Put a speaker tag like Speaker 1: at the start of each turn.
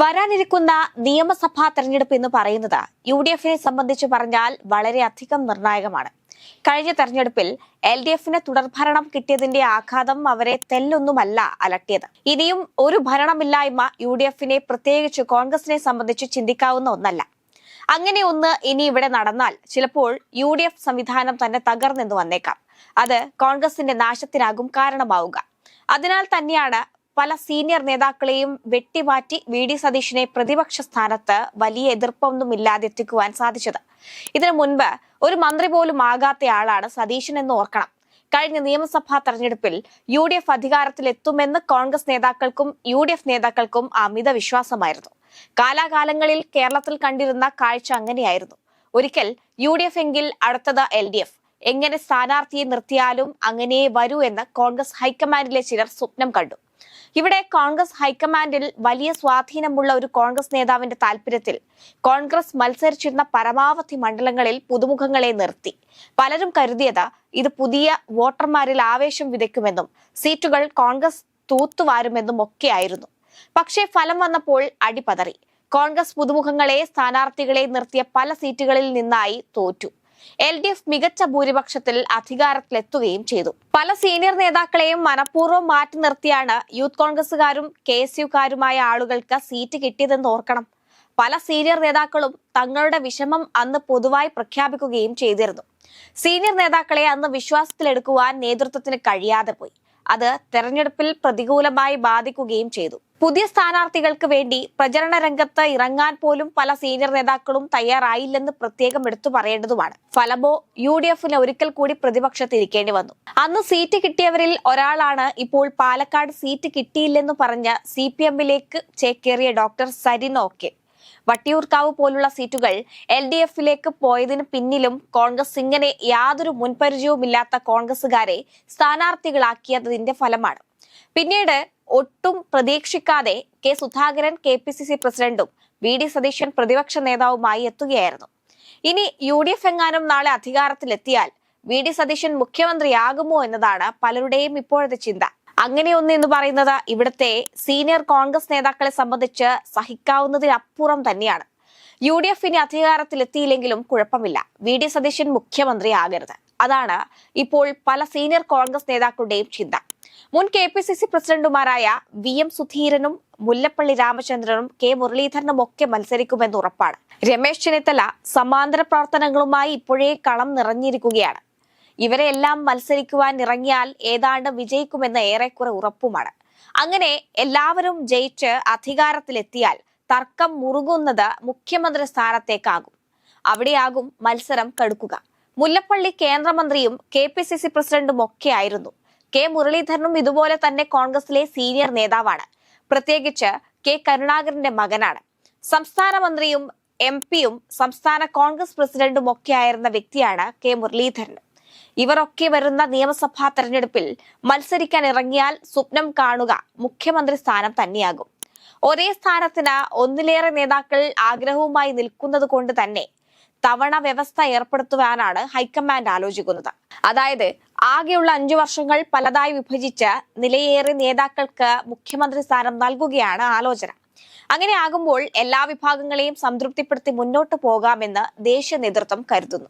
Speaker 1: വരാനിരിക്കുന്ന നിയമസഭാ തെരഞ്ഞെടുപ്പ് എന്ന് പറയുന്നത് യു ഡി എഫിനെ സംബന്ധിച്ച് പറഞ്ഞാൽ വളരെയധികം നിർണായകമാണ്. കഴിഞ്ഞ തെരഞ്ഞെടുപ്പിൽ എൽ ഡി എഫിന് തുടർഭരണം കിട്ടിയതിന്റെ ആഘാതം അവരെ തെല്ലൊന്നുമല്ല അലട്ടിയത്. ഇനിയും ഒരു ഭരണമില്ലായ്മ യു ഡി എഫിനെ പ്രത്യേകിച്ച് കോൺഗ്രസിനെ സംബന്ധിച്ച് ചിന്തിക്കാവുന്ന ഒന്നല്ല. അങ്ങനെ ഒന്ന് ഇനി ഇവിടെ നടന്നാൽ ചിലപ്പോൾ യു ഡി എഫ് സംവിധാനം തന്നെ തകർന്നെന്ന് വന്നേക്കാം. അത് കോൺഗ്രസിന്റെ നാശത്തിനാകും കാരണമാവുക. അതിനാൽ തന്നെയാണ് പല സീനിയർ നേതാക്കളെയും വെട്ടിമാറ്റി വി ഡി സതീഷിനെ പ്രതിപക്ഷ സ്ഥാനത്ത് വലിയ എതിർപ്പൊന്നുമില്ലാതെ എത്തിക്കുവാൻ സാധിച്ചത്. ഇതിനു മുൻപ് ഒരു മന്ത്രി പോലും ആകാത്ത ആളാണ് സതീശൻ എന്ന് ഓർക്കണം. കഴിഞ്ഞ നിയമസഭാ തെരഞ്ഞെടുപ്പിൽ യു ഡി എഫ് അധികാരത്തിലെത്തുമെന്ന് കോൺഗ്രസ് നേതാക്കൾക്കും യു ഡി എഫ് നേതാക്കൾക്കും അമിത വിശ്വാസമായിരുന്നു. കാലാകാലങ്ങളിൽ കേരളത്തിൽ കണ്ടിരുന്ന കാഴ്ച അങ്ങനെയായിരുന്നു. ഒരിക്കൽ യു ഡി എഫ് എങ്കിൽ അടുത്തത് എൽ ഡി എഫ്. എങ്ങനെ സ്ഥാനാർത്ഥിയെ നിർത്തിയാലും അങ്ങനെ വരൂ എന്ന് കോൺഗ്രസ് ഹൈക്കമാൻഡിലെ ചിലർ സ്വപ്നം കണ്ടു. ഇവിടെ കോൺഗ്രസ് ഹൈക്കമാൻഡിൽ വലിയ സ്വാധീനമുള്ള ഒരു കോൺഗ്രസ് നേതാവിന്റെ താൽപര്യത്തിൽ കോൺഗ്രസ് മത്സരിച്ചിരുന്ന പരമാവധി മണ്ഡലങ്ങളിൽ പുതുമുഖങ്ങളെ നിർത്തി. പലരും കരുതിയത് ഇത് പുതിയ വോട്ടർമാരിൽ ആവേശം വിതയ്ക്കുമെന്നും സീറ്റുകൾ കോൺഗ്രസ് തൂത്തുവാരുമെന്നും ഒക്കെയായിരുന്നു പക്ഷേ ഫലം വന്നപ്പോൾ അടിപതറി. കോൺഗ്രസ് പുതുമുഖങ്ങളെ സ്ഥാനാർത്ഥികളെ നിർത്തിയ പല സീറ്റുകളിൽ നിന്നായി തോറ്റു. എൽ ഡി എഫ് മികച്ച ഭൂരിപക്ഷത്തിൽ അധികാരത്തിലെത്തുകയും ചെയ്തു. പല സീനിയർ നേതാക്കളെയും മനഃപൂർവം മാറ്റി നിർത്തിയാണ് യൂത്ത് കോൺഗ്രസുകാരും കെ എസ് യുക്കാരുമായ ആളുകൾക്ക് സീറ്റ് കിട്ടിയതെന്ന് ഓർക്കണം. പല സീനിയർ നേതാക്കളും തങ്ങളുടെ വിഷമം അന്ന് പൊതുവായി പ്രഖ്യാപിക്കുകയും ചെയ്തിരുന്നു. സീനിയർ നേതാക്കളെ അന്ന് വിശ്വാസത്തിലെടുക്കുവാൻ നേതൃത്വത്തിന് കഴിയാതെ പോയി. അത് തെരഞ്ഞെടുപ്പിൽ പ്രതികൂലമായി ബാധിക്കുകയും ചെയ്തു. പുതിയ സ്ഥാനാർത്ഥികൾക്ക് വേണ്ടി പ്രചരണ രംഗത്ത് ഇറങ്ങാൻ പോലും പല സീനിയർ നേതാക്കളും തയ്യാറായില്ലെന്ന് പ്രത്യേകം എടുത്തു പറയേണ്ടതുമാണ്. ഫലമോ യു ഡി എഫിന് ഒരിക്കൽ കൂടി പ്രതിപക്ഷത്തിരിക്കേണ്ടി വന്നു. അന്ന് സീറ്റ് കിട്ടിയവരിൽ ഒരാളാണ് ഇപ്പോൾ പാലക്കാട് സീറ്റ് കിട്ടിയില്ലെന്ന് പറഞ്ഞ സി പി എമ്മിലേക്ക് ചേക്കേറിയ ഡോക്ടർ സരിനോക്കെ വട്ടിയൂർക്കാവ് പോലുള്ള സീറ്റുകൾ എൽ ഡി എഫിലേക്ക് പോയതിന് പിന്നിലും കോൺഗ്രസ് ഇങ്ങനെ യാതൊരു മുൻപരിചയവുമില്ലാത്ത കോൺഗ്രസുകാരെ സ്ഥാനാർത്ഥികളാക്കിയതിന്റെ ഫലമാണ്. പിന്നീട് ഒട്ടും പ്രതീക്ഷിക്കാതെ K Sudhakaran K P C C പ്രസിഡന്റും വി ഡി സതീശൻ പ്രതിപക്ഷ നേതാവുമായി എത്തുകയായിരുന്നു. ഇനി യു ഡി എഫ് എങ്ങാനും നാളെ അധികാരത്തിലെത്തിയാൽ വി ഡി സതീശൻ മുഖ്യമന്ത്രിയാകുമോ എന്നതാണ് പലരുടെയും ഇപ്പോഴത്തെ ചിന്ത. അങ്ങനെയൊന്ന് എന്ന് പറയുന്നത് ഇവിടുത്തെ സീനിയർ കോൺഗ്രസ് നേതാക്കളെ സംബന്ധിച്ച് സഹിക്കാവുന്നതിനപ്പുറം തന്നെയാണ്. യു ഡി എഫ് ഇനി അധികാരത്തിലെത്തിയില്ലെങ്കിലും കുഴപ്പമില്ല. വി ഡി സതീശൻ മുഖ്യമന്ത്രിയാകരുത്. അതാണ് ഇപ്പോൾ പല സീനിയർ കോൺഗ്രസ് നേതാക്കളുടെയും ചിന്ത. മുൻ കെ പി സി സി പ്രസിഡന്റുമാരായ വി എം സുധീരനും മുല്ലപ്പള്ളി രാമചന്ദ്രനും കെ മുരളീധരനും ഒക്കെ മത്സരിക്കുമെന്ന് ഉറപ്പാണ്. രമേശ് ചെന്നിത്തല സമാന്തര പ്രവർത്തനങ്ങളുമായി ഇപ്പോഴേ കളം നിറഞ്ഞിരിക്കുകയാണ്. ഇവരെ എല്ലാം മത്സരിക്കുവാൻ ഇറങ്ങിയാൽ ഏതാണ്ട് വിജയിക്കുമെന്ന് ഏറെക്കുറെ ഉറപ്പുമാണ്. അങ്ങനെ എല്ലാവരും ജയിച്ച് അധികാരത്തിലെത്തിയാൽ തർക്കം മുറുകുന്നത് മുഖ്യമന്ത്രി സ്ഥാനത്തേക്കാകും. അവിടെയാകും മത്സരം കടുക്കുക. മുല്ലപ്പള്ളി കേന്ദ്രമന്ത്രിയും കെ പി സി സി പ്രസിഡന്റും ഒക്കെ ആയിരുന്നു. കെ മുരളീധരനും ഇതുപോലെ തന്നെ കോൺഗ്രസിലെ സീനിയർ നേതാവാണ്. പ്രത്യേകിച്ച് കെ കരുണാകരന്റെ മകനാണ്. സംസ്ഥാന മന്ത്രിയും എം പിയും സംസ്ഥാന കോൺഗ്രസ് പ്രസിഡന്റും ഒക്കെ ആയിരുന്ന വ്യക്തിയാണ് കെ മുരളീധരൻ. ഇവരൊക്കെ വരുന്ന നിയമസഭാ തെരഞ്ഞെടുപ്പിൽ മത്സരിക്കാൻ ഇറങ്ങിയാൽ സ്വപ്നം കാണുക മുഖ്യമന്ത്രി സ്ഥാനം തന്നെയാകും. ഒരേ സ്ഥാനത്തിന് ഒന്നിലേറെ നേതാക്കൾ ആഗ്രഹവുമായി നിൽക്കുന്നത് കൊണ്ട് തന്നെ തവണ വ്യവസ്ഥ ഏർപ്പെടുത്തുവാനാണ് ഹൈക്കമാൻഡ് ആലോചിക്കുന്നത്. അതായത് ആകെയുള്ള അഞ്ചു വർഷങ്ങൾ പലതായി വിഭജിച്ച് നിലയേറെ നേതാക്കൾക്ക് മുഖ്യമന്ത്രി സ്ഥാനം നൽകുകയാണ് ആലോചന. അങ്ങനെയാകുമ്പോൾ എല്ലാ വിഭാഗങ്ങളെയും സംതൃപ്തിപ്പെടുത്തി മുന്നോട്ട് പോകാമെന്ന് ദേശീയ നേതൃത്വം കരുതുന്നു.